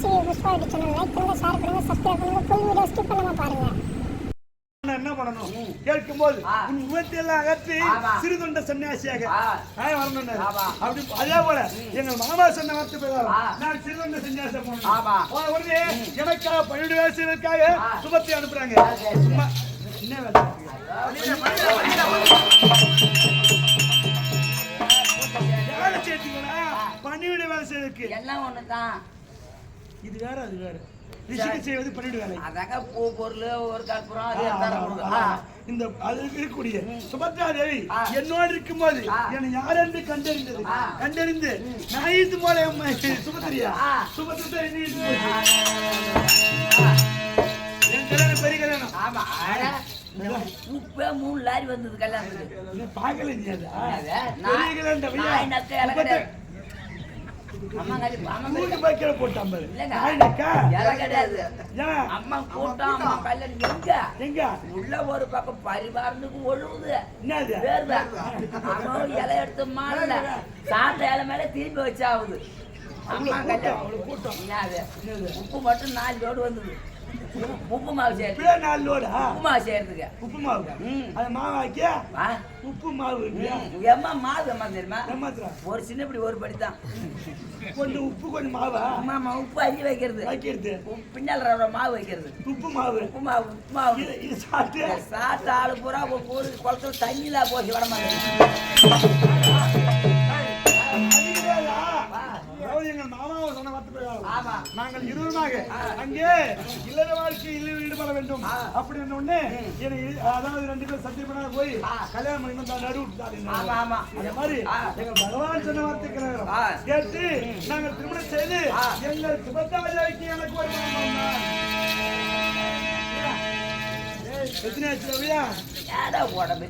புதுசு Pushpa YouTube channel like பண்ணுங்க share பண்ணுங்க சப்ஸ்கிரைப் பண்ணுங்க ஃபுல் வீடியோ ஸ்கிப் பண்ணாம பாருங்க. நான் என்ன பண்ணணும்? கேட்கும்போது. உன் முகத்தையெல்லாம் அகற்றி. சிறுதொண்ட சன்னியாசியாக. ஆமா. அப்படி அதே போல எங்கள் மாமா சொன்ன வார்த்தை பிரகாரம் ஆ. நான் சிறுதொண்ட சன்னியாசம் போனேன் உடனே எனக்காக பன்னெண்டு வயசுக்காக ஆ. சுபத்தை அனுப்புறாங்க. என்ன இருக்கு? பணிவிட வேலை செய்யறதுக்கு எல்லாம் ஒண்ணுதான். இது வேற அது வேற. ரிஷிக்கு செய்வது பணிவிட வேலை. அதாங்க பூ பொருள் ஒரு கற்பூரம் அது. ஆ. இந்த அது இருக்கக்கூடிய சுபத்ரா தேவி. என்னோடு இருக்கும்போது. என்னை யாரென்று கண்டறிந்தது. கண்டறிந்து நான் இது போல அம்மா இது போச்சு? என் கல்யாணம் பெரிய கல்யாணம். ஆமா. உப்பே மூணு லாரி வந்தது கல்யாணத்துக்கு. பார்க்கல நீ அதை? இலை முப்பத்தி- கிடையாது. போட்டான் பாரு. அம்மா கூட்டம் அம்மா கல்யாணம் எங்க? எங்க? உள்ள ஒரு பக்கம் பரிவாரத்துக்கு ஒழுகுது என்னது? அவன் இலை எடுத்து மாடல சாப்பிட்ட இலை மேல திரும்பி வச்சாவுது. அம்மா கல்யாணம் கூட்டம். உப்பு மட்டும் நாலு லோடு வந்தது. உப்பு மாவு இப்படியே நாலு லோடா? உப்பு மாவு செய்யறதுக்கு. உப்பு மாவு. அது மாவாக்கியா? உப்பு மாவு. எம்மா மாவு எம்மா தெரியுமா. ஒரு சின்ன இப்படி ஒரு படி தான். கொஞ்சம் உப்பு கொஞ்சம் மாவா? அம்மா அம்மா உப்பு அள்ளி வைக்கிறது. வைக்கிறது. பின்னால் ரவ மாவு வைக்கிறது. உப்பு மாவு உப்பு மாவு உப்பு மாவு இது சாப்பிட்டு சாப்பிட்ட ஆளு பூரா ஒரு ஊரு குளத்துல தண்ணியில போச்சு விட கிடையாதா? அதாவது எங்கள் மாமாவை சொன்ன வார்த்தை பிரகாரம். ஆமா. நாங்கள் இருவருமாக அங்கே இல்லற வாழ்க்கையில் ஈடுபட வேண்டும். அப்படி ஒண்ணு அதாவது ரெண்டு பேரும் சத்தியப்படாத போய் கல்யாணம் பண்ணி வந்தா நடு அதே மாதிரி ஆ. எங்கள் பகவான் சொன்ன வார்த்தை பிரகாரம். கேட்டு நாங்கள் திருமணம் செய்து. எங்கள் சுபத்தாஜாய்க்கு எனக்கு ஒரு எத்தனை ஆச்சு ரவியா? ஏடா உடம்பு?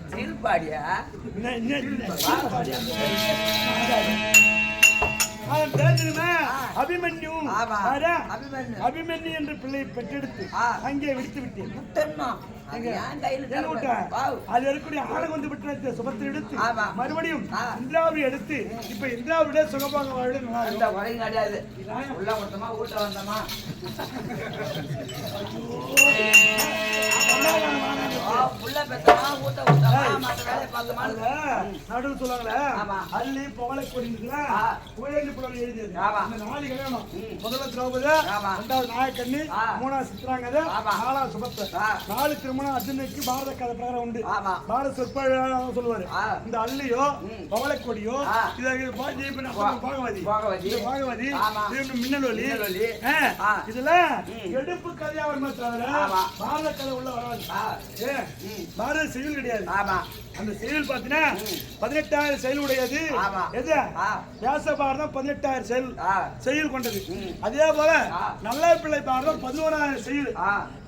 அவன் பேர் தெரியுமா? அபிமன்யு? அபிமன்யு. என்ற பிள்ளை பெற்றெடுத்து. அங்கே விடுத்து விட்டேன். அது இருக்கக்கூடிய ஆளை வந்து விட்டு சுபத்தை எடுத்து. மறுபடியும் ஆ. இந்திராவிடி எடுத்து இப்ப இந்திராவிட சுகபாக வாழ நல்லா கிடையாது. உள்ள கொடுத்தோமா வீட்டை வந்தோமா புள்ள பெத்தோமா நடுவு சொல்லுவாங்களே. அள்ளி புகழை ஆ. புகழேந்தி புலவர் எழுதியது. இந்த நாலு கல்யாணம். முதல்ல திரௌபதி. ரெண்டாவது நாயக்கண்ணி. மூணாவது சித்ராங்கதை. நாலாவது சுபத்தை. நாலு திருமணம் அர்ஜுனுக்கு பாரத கதை பிரகாரம் உண்டு பாரத சொற்பொழிவாளர் சொல்லுவாரு. இந்த அள்ளியோ ம். பவளக்கொடியோ ஆ. இதை பா- இப்ப நான் பா- சொன்ன பாகவதி பாகவதி. மின்னலொலி. இதுல. எடுப்பு கதையா வருமே தவிர. பாரத கதை உள்ள வராது பாரத செயல் கிடையாது அந்த செயல் பாத்தீங்கன்னா பதினெட்டாயிரம் செயல் உடையது. எது. வியாச பாரதம் பதினெட்டாயிரம் செயல் செயல் கொண்டது. அதே போல. நல்லா பிள்ளை பாரதம் பதினோராயிரம் செயல்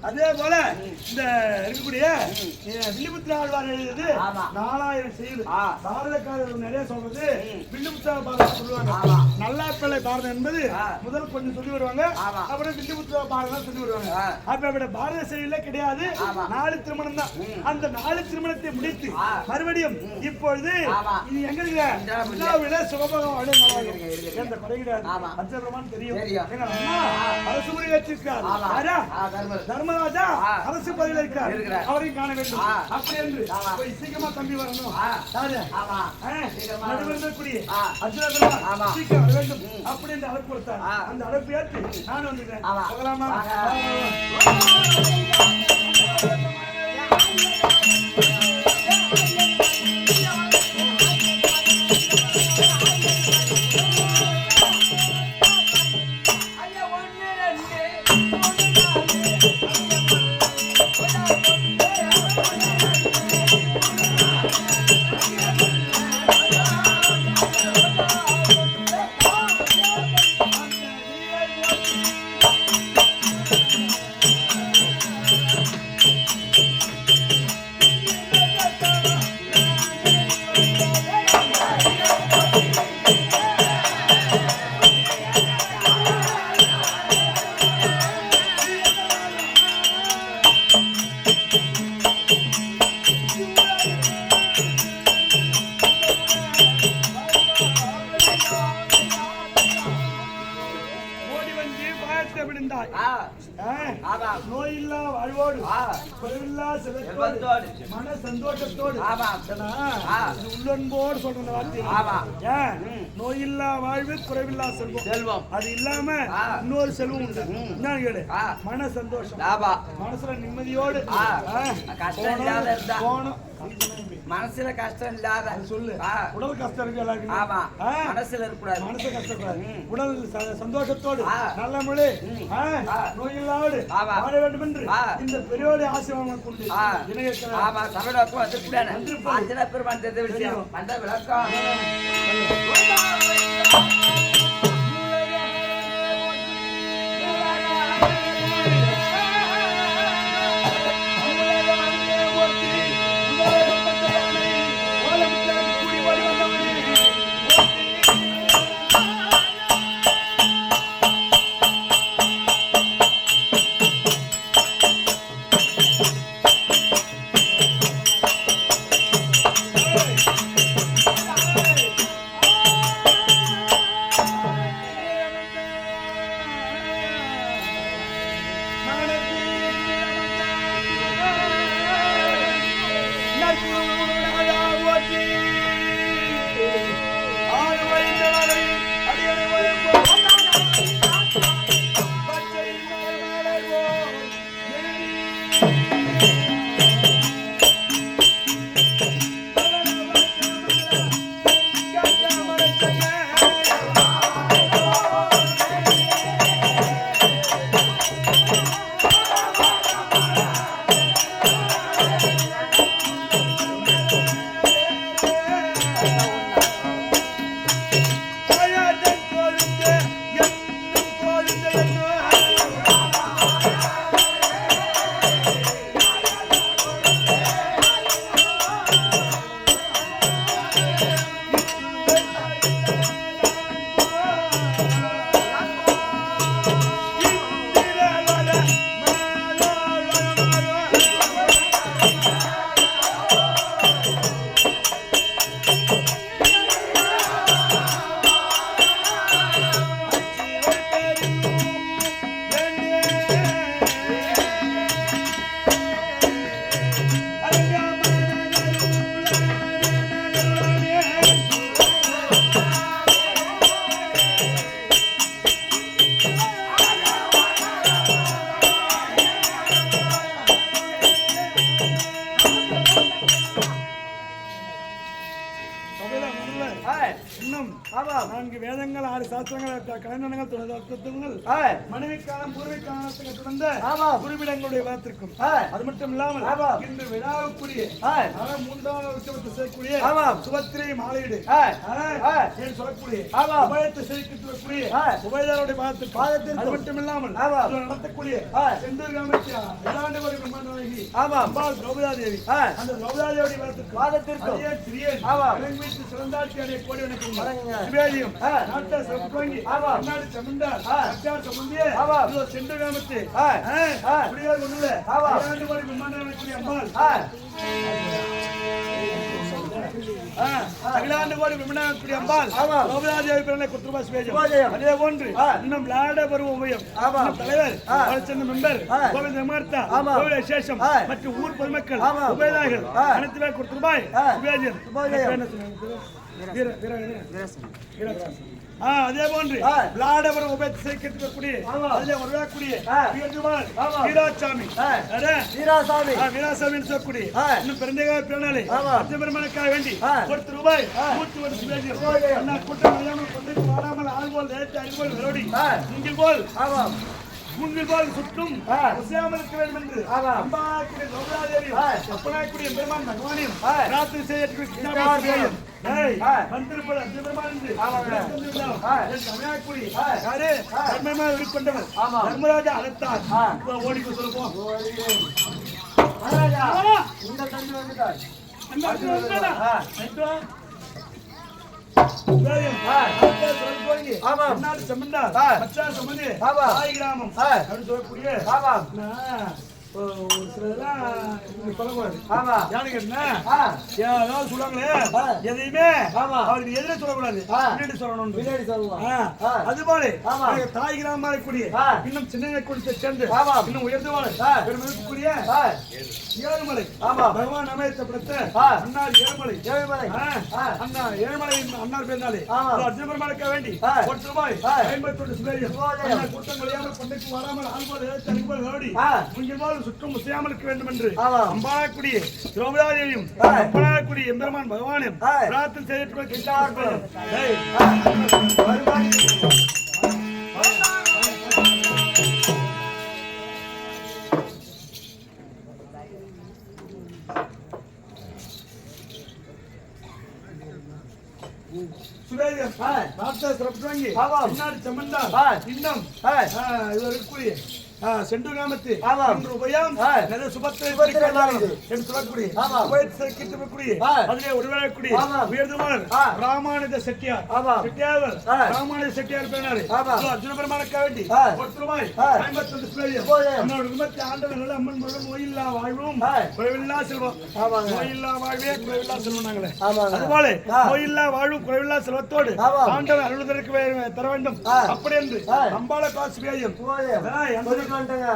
அதே போல இந்த இருக்கக்கூடிய வில்லிபுத்திர ஆழ்வார் எழுதியது. நாலாயிரம் செயல் ஆ. பாரதக்காரர்கள் நிறைய சொல்றது. வில்லிபுத்திர பாரதம் சொல்லுவாங்க. நல்லா பிள்ளை பாரதம் என்பது. முதல் கொஞ்சம் சொல்லி வருவாங்க. அப்புறம் வில்லிபுத்திர பாரதம் சொல்லி வருவாங்க. அப்ப அப்படி பாரத செயல கிடையாது. நாலு திருமணம் தான். அந்த நாலு திருமணத்தை முடித்து. மறுபடியும் இப்பொழுது. இது எங்க இருக்கு இந்திராபுரி. இந்திராபுரியில சுகபகம். எந்த குறை கிடையாது தெரியும் அரசு முறை வச்சிருக்காரு தர்மர் தர்மராஜா. அரசு பதவியில் இருக்கிறார். அவரையும் காண வேண்டும். அப்படி என்று. போய் சீக்கிரமா தம்பி வரணும் ஆ. யாரு ஆமா ஆ, சீக்கிரமா நடுவர் இருக்கக்கூடிய ஆ. அர்ஜுன. சீக்கிரம் வர வேண்டும் அப்படி என்று அழைப்பு கொடுத்தார். அந்த அழைப்பு ஏற்று நான் வந்துட்டேன். போகலாமா சந்தோஷம். ஆமா மனசுல நிம்மதியோடு கஷ்டம் இல்லாத இருந்தா. மனசுல கஷ்டம் இல்லாத. சொல்லு. உடல் கஷ்டம் இருக்கு எல்லாருக்குமே. ஆமா. மனசுல இருக்கக்கூடாது. மனசு கஷ்டப்படாது. உடல் சந்தோஷத்தோடு. நல்ல மொழி ஆமா. வாழ வேண்டும் என்று. இந்த பெரியோட ஆசீர்வாதம் கொண்டு ஆமா. வந்துருக்கேன் வந்திருப்பது. அர்ஜுன பெருமான் தெரிஞ்ச விஷயம். வந்த விளக்கம். மட்டும் இல்லாமல் இன்று விழாவுக்குரிய மூன்றாவது உற்சவத்தை செய்யக்கூடிய சுபத்திரை மாலையீடு. சொல்லக்கூடிய உபயத்தை செய்யக்கூடிய உபயதாருடைய பாதத்திற்கு பாதத்திற்கு அது மட்டும் இல்லாமல் நடத்தக்கூடிய செந்தூர் கிராமத்தில் இரண்டாண்டு ஒரு பிரம்மாண்டமாகி அம்பாள் திரௌபதா தேவி அந்த திரௌபதா தேவி பாதத்திற்கு பாதத்திற்கு திரியன் இலங்கைக்கு சிறந்தாட்சி அடைய கோடி வணக்கம். சிவாஜியம் நாட்டார் சிறப்புவாங்கி சமுந்திய செந்தூர் கிராமத்து. குடியார் அகிலாண்டு கோடி விமனாக்குடி அம்பாள் கோபராஜாவி பிறனை குத்துருபா சிவேஜம் அதே போன்று இன்னும் லாட பருவ உபயம் தலைவர் வளர்ச்சந்த மெம்பர் கோவிந்த மார்த்தா கோவில விசேஷம் மற்றும் ஊர் பொதுமக்கள் உபயதார்கள் அனைத்து பேர் குத்துருபாய் சிவேஜம் வீர வீர வீர அதே போன்று விளாடவர் உபயத்தை சேர்க்கக்கூடிய அதிலே வீரஜுமான் வீராசாமி. வீராசாமி. ஆ, வீராசாமின்னு சொல்லக்கூடிய இன்னும் பிறந்தகால பிறனாலே பெருமானுக்காக வேண்டி கொடுத்து ரூபாய் நூற்றி ஒரு சிவேஜி அண்ணா கூட்டம் இல்லாமல் கொண்டு வாடாமல் ஆள் போல் நேற்று அறிவோல் விரோடி நீங்கள் போல். ஆமாம் முன்பில் போல் சுற்றும் உசியாமல் இருக்க வேண்டும் என்று அம்பாக்குடைய கௌராதேவி அப்பனாக்குடைய பெருமான் பகவானையும் ராத்திரி செய்ய வந்திருப்பது அத்தியபெருமான் என்று தமிழாக்குடி யாரு தர்மமா வெளிக்கொண்டவர் தர்மராஜா அழைத்தார். ஓடிக்கோ சொல்லுவோம் மகாராஜா இந்த தம்பி வந்துட்டார். ஆமாம். செம்மண்டா, மச்சான் சம்மந்தி, ஆமாம். தாய் கிராமம் ஆ. அப்படின்னு சொல்லக்கூடிய ஆமாம் ஒரு சிலதெல்லாம் சொல்லக்கூடாது ஆமா யாரு ஏதாவது சொல்லுவாங்களே. எதையுமே ஆமா. அவருக்கு எதிரே சொல்லக்கூடாது. பின்னாடி சொல்லணும் பின்னாடி சொல்லலாம் ஆமா. எனக்கு தாய் கிராமமா இருக்கக்கூடிய. இன்னும் சின்ன குடிசை சேர்ந்து. இன்னும் உயர்ந்து வாழ ஆ, ஏழுமலை ஆமா. பகவான் அமையத்தை படுத்த. அன்னார் ஏழுமலை ஏழுமலை. அண்ணா ஏழுமலை அன்னார் பேர்னாலே ஆமா. அர்ஜுன பெருமாளுக்க வேண்டி. ஒரு ரூபாய் சுபேரியம் சுபோதயம். அண்ணா கூட்டம் கொள்ளையாமல் பண்டைக்கு வராமல் ஆள்போல் எழுத்து அனுப்பல் ஓடி. முங்கில் போல் சுற்றும் முசையாமல் இருக்க வேண்டும் என்று ஆமா. அம்பாளக்குடி திரௌபதாதேவியும் ஆ. அம்பாளக்குடி எம்பெருமான் பகவானும். பிரார்த்தனை. ராட்சத சிறப்பு வாங்கி. பின்னாடி. இன்னும் இது இருக்கக்கூடிய செண்டு கிராமத்து ஆமாம். ஒன்று உபயம். நிறைய மாளிகை. என்று சொல்லக்கூடிய. உபயத்தை கிட்டக்கூடிய. அதிலே உருவாகக்கூடிய. உயர்ந்தவர். ராமானுஜ செட்டியார். செட்டியார். ராமானுஜ செட்டியார் பேனாரு. அர்ஜுன பெருமானுக்க வேண்டி ஆ. ஒரு ரூபாய் ஆ. ஐம்பத்தொன்று சுபேரியம் சுபோதயம். அன்னோட குடும்பத்தை ஆண்டவர்கள் அம்மன் முருகன் நோயில்லா வாழ்வும். குறைவில்லா செல்வம். நோயில்லா வாழ்வே குறைவில்லா செல்வம் நாங்களே. அதுபோல. நோயில்லா வாழ்வும் குறைவில்லா செல்வத்தோடு அருள்வதற்கு வே- தர வேண்டும். அப்படி என்று. அம்பாள காசு பேயம் வந்துட்டேங்க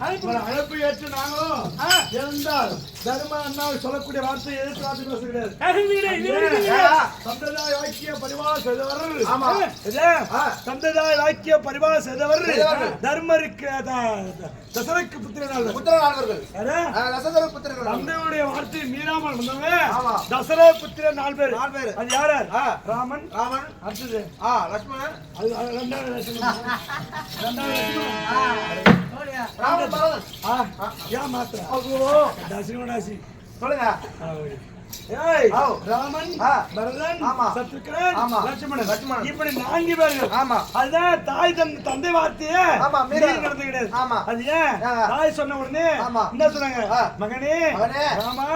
அழைப்பு ஏற்று நாங்களும். இருந்தால் தர்ம அண்ணாவை சொல்லக்கூடிய வார்த்தை எதிர்த்து வார்த்தை பேச கிடையாது? சம்பிரதாய வாக்கிய பரிவார செய்தவர். ஆமா. சம்பிரதாய வாக்கிய செய்தவர். செய்தவர்கள். தர்மருக்கு தசரக்கு புத்திரனாள் புத்திரன் ஆழ்வர்கள் யாரு? ரசதர புத்திரர்கள் தந்தையுடைய வார்த்தை மீறாமல் வந்தவங்க ஆமா. தசரா புத்திரன் நாலு பேர். நாலு பேரு. அது யாரு. ராமன். ராமன். அடுத்தது. ஆ லட்சுமணன் அது ரெண்டாவது லட்சணம். ரெண்டாவது லட்சணம். பரதன் ஆ ஏன் மாத்திர தாசி தாசி சொல்லுங்க. ராமன். பரதன். சத்ருக்கன் ஆமா. லட்சுமணன் லட்சுமணன். இப்படி நான்கு பேர்கள் ஆமா. அதுதான் தாய் தன் தந்தை வார்த்தையே ஆமா, மீறி- மீறி நடந்து கிடையாது ஆமா. அது ஏன். தாய் சொன்ன உடனே. என்ன சொன்னாங்க. மகனே ராமா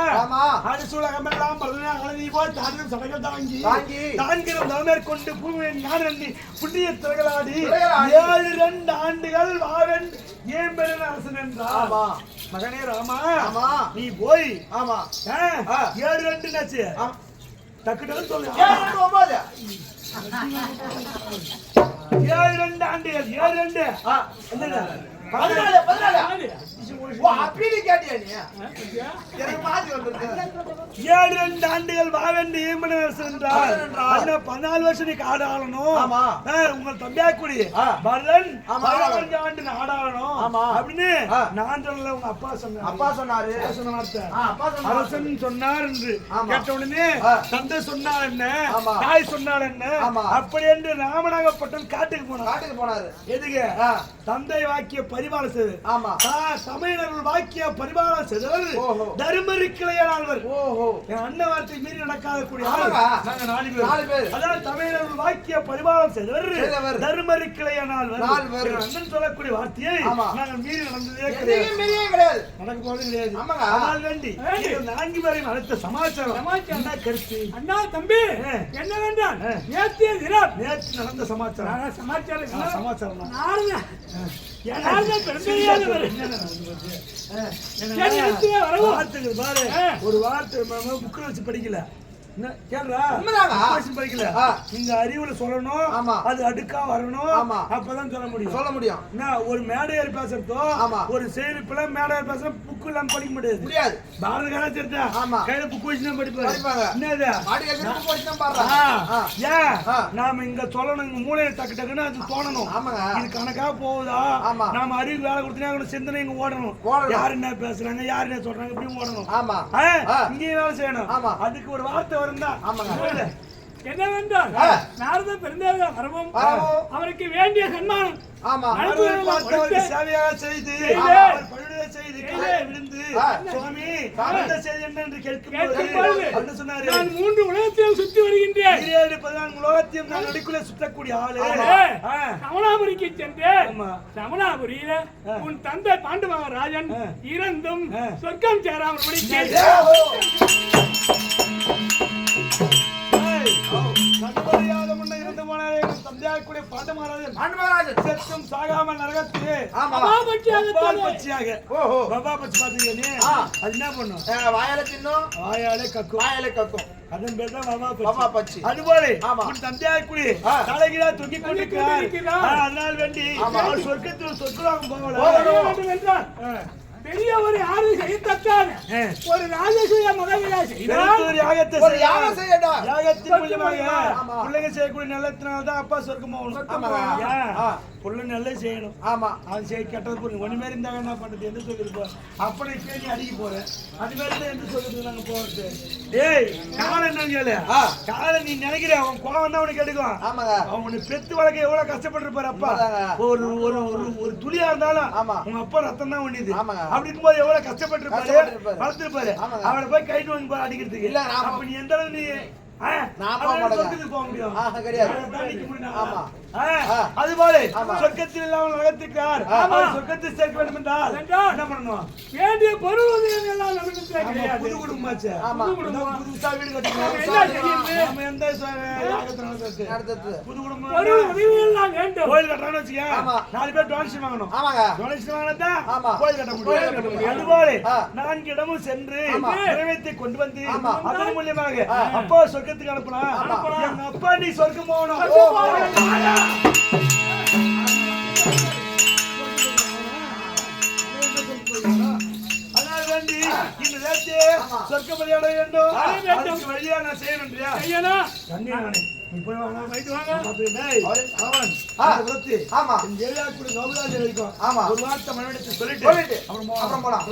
பரதனே போய் சடங்கள் தாங்கி தாங்கி, தான்கிறம் தவமேற்கொண்டு பூமியின் ஞான நந்தி புண்ணிய திரகலாடி, ஏழு ரெண்டு ஆண்டுகள் வாவன் ஏன் பெருன அரசன் என்றார் ஆமா. மகனே ராமா ஆமா. நீ போய் ஆமா ஆ, ஏழு ரெண்டு ஆ. டக்கு டக்குன்னு சொல்லு ஒன்பது ஏழு ரெண்டு ஆண்டுகள் ஏழு ரெண்டு? பதினாலு. பதினாலு. ஓ அப்படின்னு கேட்டியா நீ எனக்கு மாத்தி வந்திருக்கு ஏழு ரெண்டு ஆண்டுகள் வாவென்று என்றார். அதுல பதினாலு வருஷம் நீ. பதினஞ்சு ஆண்டு நாடாளணும். அப்படின்னு. நான் சொல்லல உங்க அப்பா சொன்னார் அப்பா சொன்னாரு சொன்னாரு அரசன் சொன்னார் என்று. கேட்ட உடனே. தந்தை சொன்னார் என்ன. தாய் சொன்னார் என்ன ஆமா. அப்படி என்று ராமநாகப்பட்டம் காட்டுக்கு போனார் காட்டுக்கு போனாரு எதுக்கு. தந்தை வாக்கிய செய்து ஆமா தமிழர்கள் வாக்கிய ஓஹோ. தர்மருக்கிளையானவர் ஓஹோ என் அண்ணன் வார்த்தை மீறி நடக்காத கூடிய. நாங்க நாலு பேர். அதான் தமிழர்கள் வாக்கிய பரிபாலம் செய்தவர் செய்தவர். தர்மருக்கிளையானவர் நாலு பேர். என் அண்ணன் சொல்லக்கூடிய வார்த்தையை. நாங்கள் மீறி நடந்ததே கிடையாது நடக்க போறது கிடையாது. ஆனால் வேண்டி நான்கு பேரையும் அழைத்த சமாச்சாரம் சமாச்சாரம். என்ன கருத்து அண்ணா தம்பி ஆ. நேற்றைய தினம் நேற்று நடந்த சமாச்சாரம் சமாச்சாரம். சமாச்சாரம் தான் ஒரு வார்த்தை புக்கில் வச்சு படிக்கல. இந்த அறிவுல சொல்லணும். அது அடுக்கா வரணும். அப்பதான் சொல்ல முடியும். சொல்ல முடியும். என்ன ஒரு மேடையர் பேசுறதோ. ஒரு செய்திப்பில மேடையர் பேசுற புக்கு படிக்க முடியாது. முடியாது. பாரத கலாச்சாரத்தை. கையில புக்கு வச்சு தான் படிப்பாங்க. நாம இங்க சொல்லணும் இங்க மூலையில டக்கு டக்குன்னு அது தோணணும். இது கணக்கா போகுதா. நாம அறிவு வேலை கொடுத்தா சிந்தனை இங்க ஓடணும். யார் என்ன பேசுறாங்க யார் என்ன சொல்றாங்க இப்படியும் ஓடணும். இங்கேயும் வேலை செய்யணும். அதுக்கு ஒரு வார்த்தை வரும் தான் ஆமாங்க. என்னவென்றால். நாரத பெருந்தேவ வரவும் வரவும். அவருக்கு வேண்டிய சன்மானம் ஆமா சேவையாக செய்து செய்து. விழுந்து. சுவாமி செய்தி என்ன என்று கேட்கும் சொன்னாரு நான் மூன்று உலகத்தையும் சுற்றி வருகின்றேன் ஈரேழு பதினான்கு உலகத்தையும் நான் நடிக்குள்ள சுற்றக்கூடிய ஆளு. சமணாபுரிக்கு சென்றேன் ஆமா. சமணாபுரியில. உன் தந்தை பாண்டுமக ராஜன் ஆ. இறந்தும். சொர்க்கம் சேராமல் நன்மரியாத முன்ன இருந்து போனாரே தந்தையாக்கூடிய மகாராஜன் செத்தும் சாகாம நரகத்திலே. ஆமா வவ்வால் பட்சியாக ஓஹோ. வவ்வா பட்சி பாத்தீங்க நீ. அது என்ன பண்ணும்? அஹ், வாயால தின்னும். வாயாலே கக்கும். வாயால கக்கும். அதன் பேர் தான் பச்சி. அதுபோல. உன் ஆ. தலைகீழா தொங்கி கொண்டிருக்கிறார். அதனால் வேண்டி சொர்க்கத்தில் சொர்க்கலாகம் போகல போகணும். பெரிய ஒரு யாரு? செய்யத்தக்கான ஆ. ஒரு ராஜசூய செய்தால் பெருத்தொரு யாகத்தை ஒரு யாகம் செய்யடா யாகத்தின் மூலியமாக ஆமா. பிள்ளைங்க செய்யக்கூடிய நல்லத்தினால தான் அப்பா. சொர்க்கம் போகணும். புள்ள நல்லது செய்யணும். ஆமா. அது செய்ய கெட்டது புரியும். ஒன்று மாரி இருந்தாங்க என்ன பண்ணுறது எந்த சொல்லிருப்போம் அப்படி கேள்வி அடிக்க போறேன். அது மாதிரி தான் எந்த சொல்றது நாங்க போறது? ஏய் காலம் என்ன கேளு. காலம் நீ நினைக்கிற அவன் கோவம் தான் உனக்கு எடுக்கும் ஆமாங்க. அவன் உன்னை பெத்து வளர்க்க எவ்வளவு கஷ்டப்பட்டிருப்பாரு அப்பா. ஒரு ஒரு ஒரு ஒரு துளியா இருந்தாலும் ஆமா. உங்க அப்பா ரத்தம் தான் ஒண்ணுது ஆமாங்க. அப்படி இருக்கும்போது எவ்வளவு கஷ்டப்பட்டிருப்பாரு. வளர்த்திருப்பாரு. அவனை போய் கைட்டு வாங்கி போய் அடிக்கிறதுக்கு. இல்ல, அப்ப நீ எந்த அளவு நீ நான் போக. சொர்க்கத்துக்கு போக முடியும். கிடையாது. அதான் அது போல. சொர்க்கத்தில் இல்லாமல் நரகத்திற்கார் சொர்க்கத்தில் சேர்க்க வேண்டும். என்றால் என்ன பண்ணணும்? வேண்டிய பொருள் உதவிகள் எல்லாம் ஆமா, கிடையாது. புது குடும்பமாச்சு. புதுசா வீடு? நம்ம எந்த புது பொருள் குடும்பம் உதவிகள் எல்லாம் வேண்டும். கோயில் கட்டுறான்னு வச்சுக்க. நாலு பேர் டொனேஷன் வாங்கணும். ஆமாங்க. டொனேஷன் வாங்கினா. கோயில் கட்ட முடியும். அதுபோல ஆ. நான்கு இடமும் சென்று. நிறைவேற்றி கொண்டு வந்து. அதன் மூலியமாக அப்பா சொர்க்கத்துக்கு அனுப்பலாம் அப்பா நீ சொர்க்கம் போகணும். அதனால் அடைய வேண்டும். அதுக்கு வழியா நான் செய்யணும் நீ போய் வாங்க போயிட்டு வாங்க அவன் ஆமா ஆமா. ஒரு வார்த்தை சொல்லிட்டு சொல்லிட்டு அப்புறம் போலாம். அப்புறம் போலாம்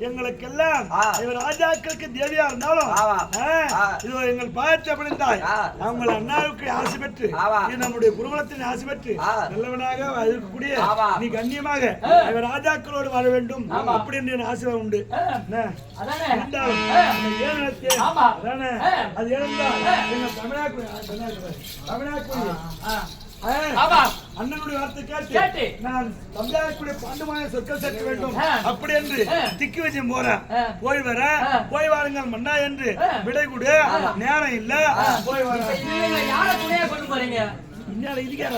எங்களுக்கெல்லாம். இவர் ராஜாக்களுக்கு தேவியா இருந்தாலும். இது எங்கள் பாயத்தை பிடிந்தாய் ஆ. அவங்க அண்ணாவுக்கு ஆசை பெற்று நம்முடைய குருகுலத்தின் ஆசை பெற்று. நல்லவனாக இருக்கக்கூடிய. நீ கண்ணியமாக இவர் ராஜாக்களோடு வாழ வேண்டும். அப்படி என்று என் ஆசை உண்டு. அது இழந்தால் எங்க தமிழாக்குடி தமிழாக்குடி. அண்ணனுடைய வார்த்தை கேட்டு. நான் தம்பியாருக்குடைய பாண்டுமான சொற்கள் சேர்க்க வேண்டும். அப்படி என்று. திக்கு வச்சும் போறேன். போய் வர. போய் வாருங்கள் மன்னா என்று. விடை கொடு. நேரம் இல்ல. போய் வர. யார துணையா கொண்டு போறீங்க? இன்னும் இதுக்கே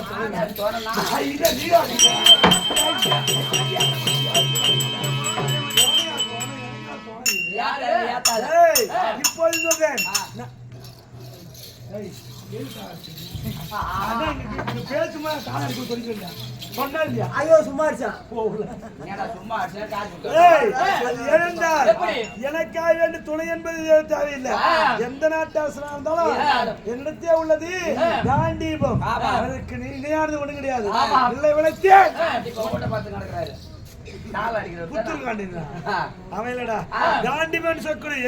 தோணலாம். சொன்னா இல்லையா ஐயோ சும்மா இருச்சான் போகல ஏன்டா சும்மா அடிச்சா காசு கொடுத்தா? ஏய், அது இழந்தால் எப்படி? எனக்காக வேண்டி துணை என்பது தேவையில்லை. எந்த நாட்டு அரசனா இருந்தாலும். என்னிடத்தே உள்ளது காண்டீபம் ஆமா. அதுக்கு நீ இணையானது ஒண்ணு கிடையாது. இல்லை இப்ப ஓட்ட பார்த்து நடக்கிறாரு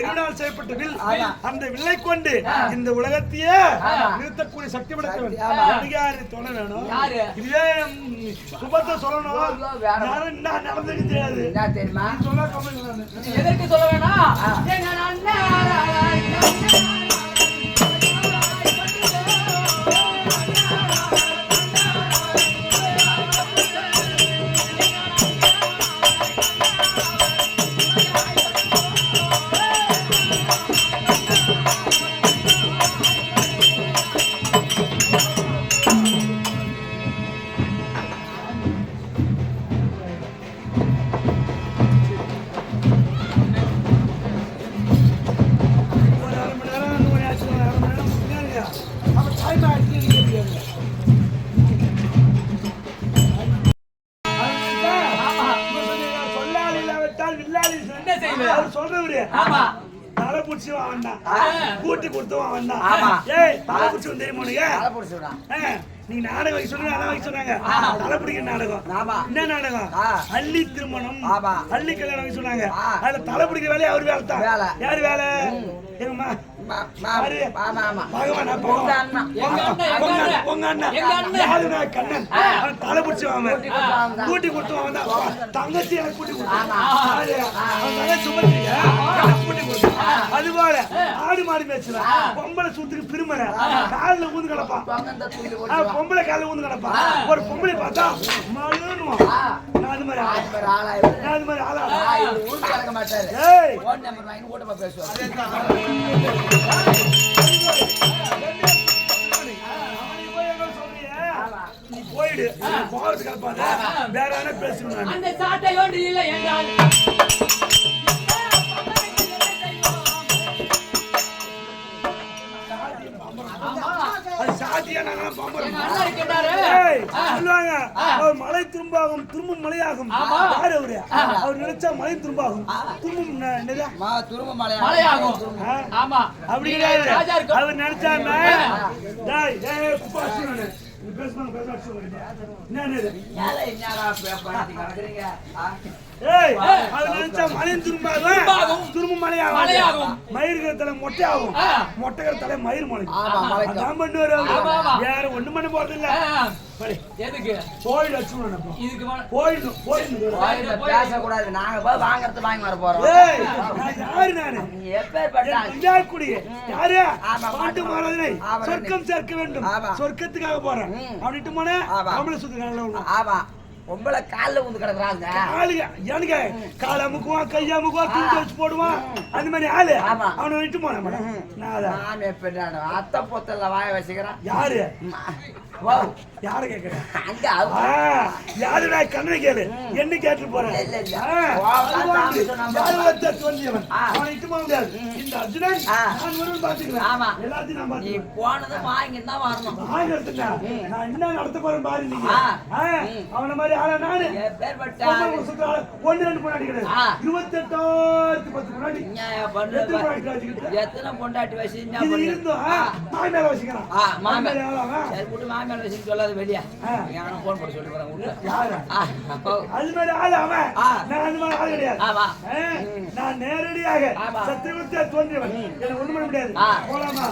எரினால் செய்யப்பட்ட வில். அந்த வில்லை கொண்டு இந்த உலகத்தையே. நிறுத்தக்கூடிய சக்தி படைத்தவன். அதிகாரி துணை வேணும்? இதுவே சுபத்தை சொல்லணும். நான் நடந்துக்க தெரியாது. என்ன தெரியுமா? சொல்ல. எதற்கு சொல்ல வேணாம்? என்ன நாடகம்? அள்ளி திருமணம் ஆமா. அள்ளி கல்யாணம் சொன்னாங்க. அதுல தலை பிடிக்கிற வேலையை அவர் வேலை தான் வேலை. யாரு வேலை எங்கம்மா கூட்டி கொடுத்தவன் தங்கச்சி எனக்கு கூட்டி கொடுத்தான். கொடுத்தான். அதுபோல ஆடு மாடு மேய்ச்சல பொம்பளை சூத்துக்கு பிரிமனை காலில் ஊந்து கிடப்பான். பொம்பளை காலில் ஊந்து கிடப்பான். ஒரு பொம்பளை பார்த்தா மழுன்னுவான். அது மாதிரி அது மாதிரி ஆளா கலக்க மாட்டாரு ஏய் நம்பர் வாங்கி பேசுவார் நீ போயிடு போகிறதுக்கு கிளப்பாத வேற என்ன பேசணும் அந்த சாட்டை ஒன்று இல்லை என்றால் அது சாத்தியா நாங்க சொல்லுவாங்க அவர் மலை திரும்பாகும் திரும்பும் மலையாகும். யாரு அவரு? அவர் நினைச்சா மலை திரும்பாகும். திரும்பும் துரும்ப மலையா? மலையாகும்? ஆமா. அப்படி கிடையாது. அவர் நினைச்சாருன்னா டேய் டேய் குப்பா அடிச்சு நானு. நீ பேசுனா பேச அடிச்சு வரேன். என்ன அவர் நினைச்சா மலையும் திரும்பாகும். திரும்ப மலையாகும். மலையாகும். மயிர்கிற தலை மொட்டையாகும். ஆ. மொட்டைகிற தலை மயிர் முளைக்கும் ஆமா. வேற ஒண்ணும் பண்ண போறது இல்ல. எதுக்கு? கோயில் வச்சுக்கணும். இதுக்கு பேசக்கூடாது. நாங்க போய் வாங்குறது வாங்கி வர போறோம். ஏய், நான் யாரு நானு? நீ எப்பேற்பட்ட யாரு? பாட்டு மாறாதனை சொர்க்கம் சேர்க்க வேண்டும். சொர்க்கத்துக்காக போறேன். அப்படின்ட்டு போனேன். கமல சுத்துக்கான ஆமா. பொம்பளை கால்ல வந்து கிடக்குறாங்க ஆளுங்க எனக்கு கால அமுக்குவான் கை அமுக்குவான் துண்டு வச்சு போடுவான் அந்த மாதிரி ஆளு ஆமா. அவனை விட்டு போனேன் நான் அதான். நான் எப்ப அத்தை பொத்தல்ல வாய வச்சுக்கிறேன் யாரு யாரு கேக்குறேன் அங்க யாரு நான் கண்ணனை கேளு என்ன கேட்டு போறேன். அவனை இட்டு போக முடியாது. இந்த அர்ஜுனன். நான் பார்த்துக்கிறேன். ஆமா. எல்லாத்தையும் நான் நீ பார்த்துக்கிறேன். போனதும் வாங்கி தான் வரணும் வாங்கி. நான் என்ன நடத்த போறேன் பாரு நீங்க. ஆ. ஆ, அவன மாதிரி ஆளா நானு. ஒண்ணு ரெண்டு பொண்டாட்டி கிடையாது. ஆ. இருபத்தெட்டாயிரத்தி பத்து பொண்டாட்டி. நியாயம் பண்ற எத்தனை பொண்டாட்டி வச்சுக்கிட்டு? எத்தனை பொண்டாட்டி வச்சு என்ன இது பண்ணு இருந்தும், ஆ, மாய் மேல வச்சுக்கிறான். ஆ, மாய் மாய் மேல. மேல ஆளா அவன்? சரி விட்டு மாமியார் வச்சு சொல்லாத வெளியே ஆ. யாரும் போன் போட்டு சொல்லி போறேன் விட்டு யாரு? ஆ, ஓ. அது மாதிரி ஆளு அவன். ஆ. நான் அந்த மாதிரி ஆளு கிடையாது. ஆமா ஆ, நான் நேரடியாக ஆமா. சத்தியவர்த்தியா தோன்றியவன் எனக்கு ஒண்ணு பண்ண முடியாது. போலாமா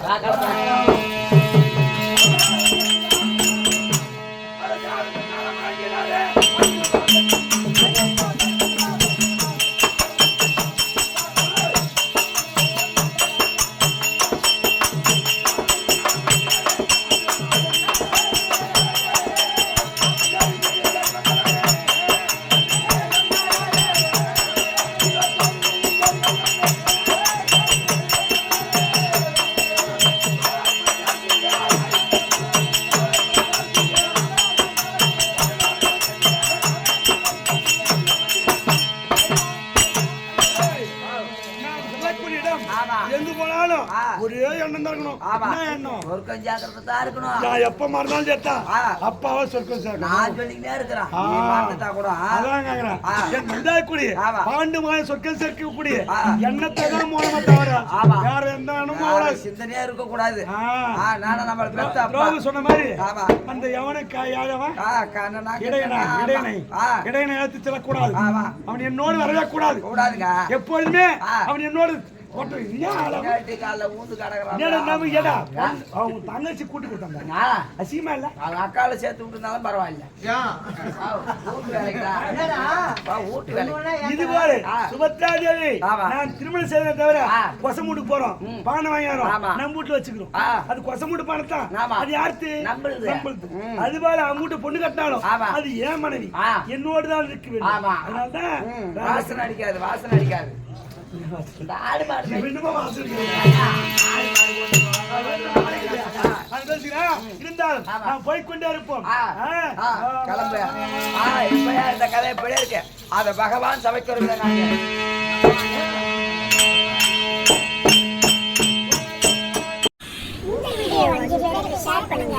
எப்ப மறந்தாலும் சேர்த்தா. அப்பாவை சொர்க்கம் சேர்க்கணும் நான் சொல்லிக்கிட்டே இருக்கிறேன் கூட. அதான் கேக்குறேன். என் மந்தாயக்குடி, ஆமா. பாண்டு மகன் சொர்க்கம் சேர்க்கக்கூடிய ஆ. எண்ணத்தை தான் மூலமா தவிர ஆமா. வேற எந்த வராது. சிந்தனையா இருக்க கூடாது. நானும் அப்பா ரோகு சொன்ன மாதிரி. அந்த எவனை காயாதவன் ஆ, கண்ணனா இடையனை. இடையனை இடையனை ஏத்து செல்லக்கூடாது. அவன் என்னோடு வரவே கூடாது எப்பொழுதுமே. அவன் என்னோடு தங்கச்சி கூட்டி கொடுத்தாங்க அசியமா இல்ல அக்கால சேர்த்து விட்டுருந்தாலும் பரவாயில்ல. இது பாரு. சுபத்ரா தேவி. நான் திருமணம் செய்யறத தவிர ஆ. கொசமூட்டுக்கு போறோம். பானை வாங்கிடுறோம் ஆமா. நம்ம வீட்டுல வச்சுக்கிறோம். அது கொசமூட்டு பணத்தான் ஆமா. அது நம்மளுது. நம்மளுது ம். அது போல அவங்க வீட்டு பொண்ணு கட்டினாலும் ஆமா. அது ஏன் மனைவி. என்னோடு தான் இருக்க ம், நான் வாசனை அடிக்காது வாசனை அடிக்காது ஆடு மாடு இருந்தாலும் நாம் போய்க்கொண்டே இருப்போம் கிளம்பு இப்பயா இந்த கதை இப்படியே இருக்கு? பகவான் சமைக்கிறோம் இந்த வீடியோ ஷேர் பண்ணுங்க.